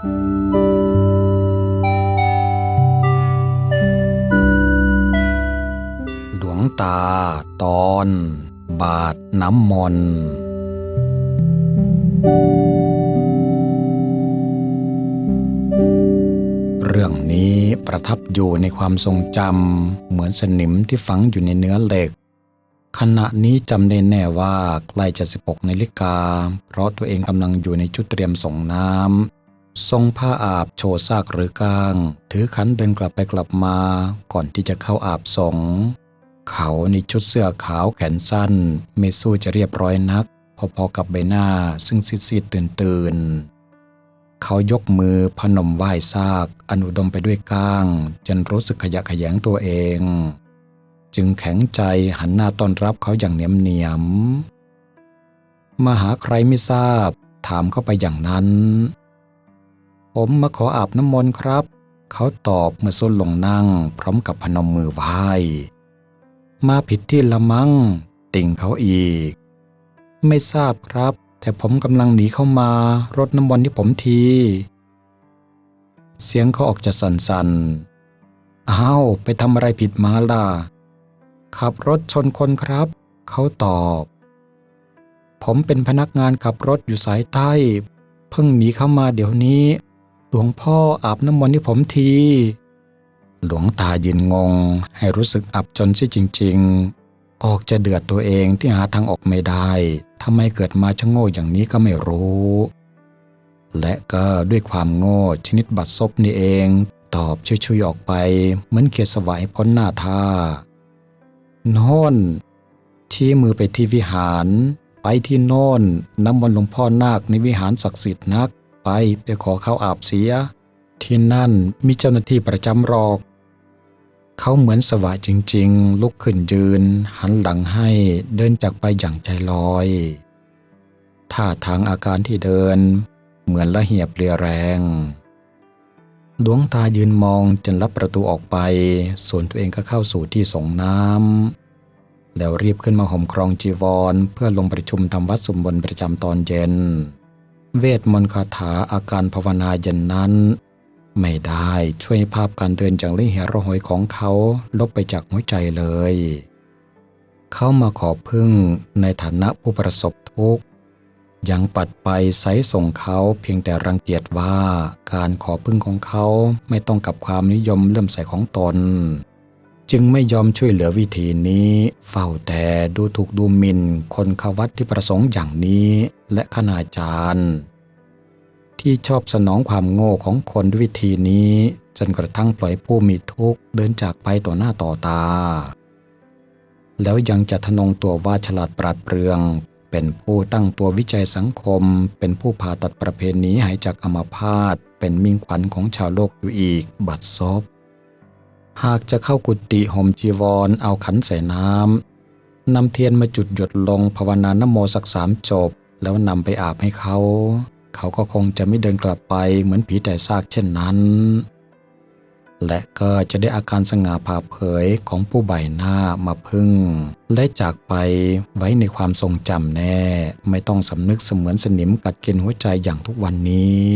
หลวงตาตอน บาทน้ำมนต์เรื่องนี้ประทับอยู่ในความทรงจำเหมือนสนิมที่ฝังอยู่ในเนื้อเหล็ก ขณะนี้จำได้แน่ว่าใกล้จะ 16นาฬิกา เพราะตัวเองกำลังอยู่ในชุดเตรียมส่งน้ำ ทรงผ้าอาบโชว์ซากหรือกลาง ถือขันเดินกลับไปกลับมา ก่อนที่จะเข้าอาบสงเขาในชุดเสื้อขาวแขนสั้น ไม่สู้จะเรียบร้อยนัก พอๆกับใบหน้าซึ่งซีดๆตื่นๆ เขายกมือพนมไหว้ซาก อนุดมไปด้วยก้าง จนรู้สึกขยะขยงตัวเอง จึงแข็งใจหันหน้าต้อนรับเขาอย่างเหนียมเนียมมาหาใครไม่ทราบ ถามเข้าไปอย่างนั้น ผมมาขออาบน้ำมนต์ครับ เขาตอบเมื่อส้นลงนั่ง พร้อมกับพนมมือไหว้มาผิดที่ละมัง้ง ติ่งเขาอีก ไม่ทราบครับ แต่ผมกำลังหนีเข้ามารดน้ำมนต์ที่ผมที เสียงเขาออกจะสั่นๆอ้าวไปทำอะไรผิดมาล่ะ ขับรถชนคนครับ เขาตอบ ผมเป็นพนักงานขับรถอยู่สายใต้ เพิ่งหนีเข้ามาเดี๋ยวนี้ หลวงพ่ออาบน้ำมนต์ให้ผมที หลวงตายืนงง ให้รู้สึกอับจนซิจริง ๆ ออกจะเดือดตัวเองที่หาทางออกไม่ได้ทำไมเกิดมาชะโง่อย่างนี้ก็ไม่รู้ และก็ด้วยความโง่ชนิดบัดซบนี่เอง ตอบช่วยๆออกไป เหมือนเขียสวายพ้นหน้าท่าน่นชี้มือไปที่วิหาร ไปที่โน่นน้ำมนต์หลวงพ่อนาคในวิหารศักดิ์สิทธิ์นัก ไปไปขอเข้าอาบเสีย ที่นั่นมีเจ้าหน้าที่ประจำรอก เขาเหมือนสวายจริง ๆ ลุกขึ้นยืน หันหลังให้เดินจากไปอย่างใจลอยท่าทางอาการที่เดิน เหมือนละเหียบเรียแรงดวงตายืนมองจนรับประตูออกไป ส่วนตัวเองก็เข้าสู่ที่ส่งน้ำ แล้วรีบขึ้นมาห่มครองจีวร เพื่อลงประชุมทำวัดสมบนประจำตอนเย็น เวทมนต์คาถาอาการภาวนาเย็นนั้น ไม่ได้ช่วยให้ภาพการเดินอย่างละเหระหอยของเขาลบไปจากหัวใจเลย เขามาขอพึ่งในฐานะผู้ประสบทุกข์ยังปัดไปไซส่งเขาเพียงแต่รังเกียจว่าการขอพึ่งของเขาไม่ต้องกับความนิยมเลื่อมใสของตน จึงไม่ยอมช่วยเหลือวิธีนี้ เฝ้าแต่ดูถูกดูหมิ่นคนเข้าวัดที่ประสงค์อย่างนี้ และคณาจารย์ ที่ชอบสนองความโง่ของคนด้วยวิธีนี้ จนกระทั่งปล่อยผู้มีทุกข์เดินจากไปต่อหน้าต่อตา แล้วยังจะทะนงตัวว่าฉลาดปราดเปรือง เป็นผู้ตั้งตัววิจัยสังคม เป็นผู้ผ่าตัดประเพณีหายจากอัมาพาตเป็นมิ่งขวัญของชาวโลกอยู่อีก บัดซบ หากจะเข้ากุฏิห่มจีวรเอาขันใส่น้ำนำเทียนมาจุดหยดลงภาวนานโมสักสามจบ แล้วนำไปอาบให้เขา เขาก็คงจะไม่เดินกลับไปเหมือนผีแต่ซากเช่นนั้น และก็จะได้อาการสง่าผ่าเผยของผู้ใบหน้ามาพึ่ง และจากไปไว้ในความทรงจำแน่ ไม่ต้องสำนึกเสมือนสนิมกัดกินหัวใจอย่างทุกวันนี้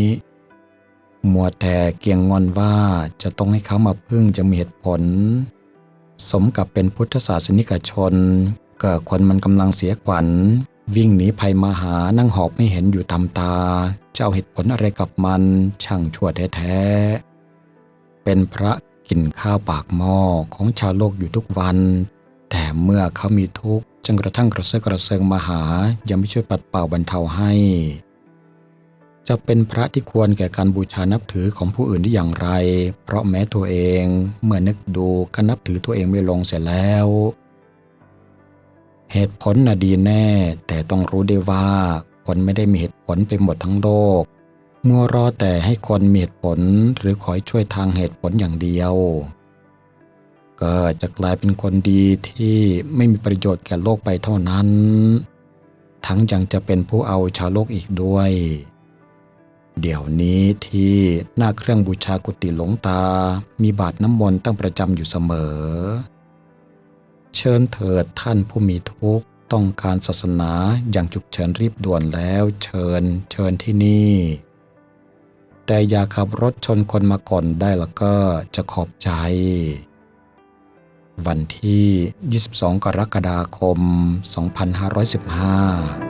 มัวแต่เกียงงอนว่าจะต้องให้เขามาพึ่งจะมีเหตุผล สมกับเป็นพุทธศาสนิกชน เก็คนมันกำลังเสียขวัญ วิ่งหนีภัยมาหานั่งหอบไม่เห็นอยู่ตามตาจะเอาเหตุผลอะไรกับมันช่างชั่วแท้ๆ เป็นพระกินข้าวปากหม้อของชาวโลกอยู่ทุกวัน แต่เมื่อเขามีทุกข์จนกระทั่งกระเซาะกระเซิงมาหายังไม่ช่วยปัดเป่าบรรเทาให้ จะเป็นพระที่ควรแก่การบูชานับถือของผู้อื่นได้อย่างไร เพราะแม้ตัวเองเมื่อนึกดูก็นับถือตัวเองไม่ลงเสียแล้ว เหตุผลน่ะดีแน่ แต่ต้องรู้ได้ว่าคนไม่ได้มีเหตุผลไปหมดทั้งโลก มัวรอแต่ให้คนมีเหตุผลหรือคอยช่วยทางเหตุผลอย่างเดียว ก็จะกลายเป็นคนดีที่ไม่มีประโยชน์แก่โลกไปเท่านั้น ทั้งยังจะเป็นผู้เอาชาวโลกอีกด้วย เดี๋ยวนี้ที่หน้าเครื่องบูชากุฏิหลวงตา มีบาทน้ำมนต์ตั้งประจำอยู่เสมอ เชิญเถิดท่านผู้มีทุกข์ต้องการศาสนาอย่างฉุกเฉินรีบด่วนแล้วเชิญเชิญที่นี่ แต่อย่าขับรถชนคนมาก่อนได้แล้วก็จะขอบใจ วันที่ 22 กรกฎาคม 2515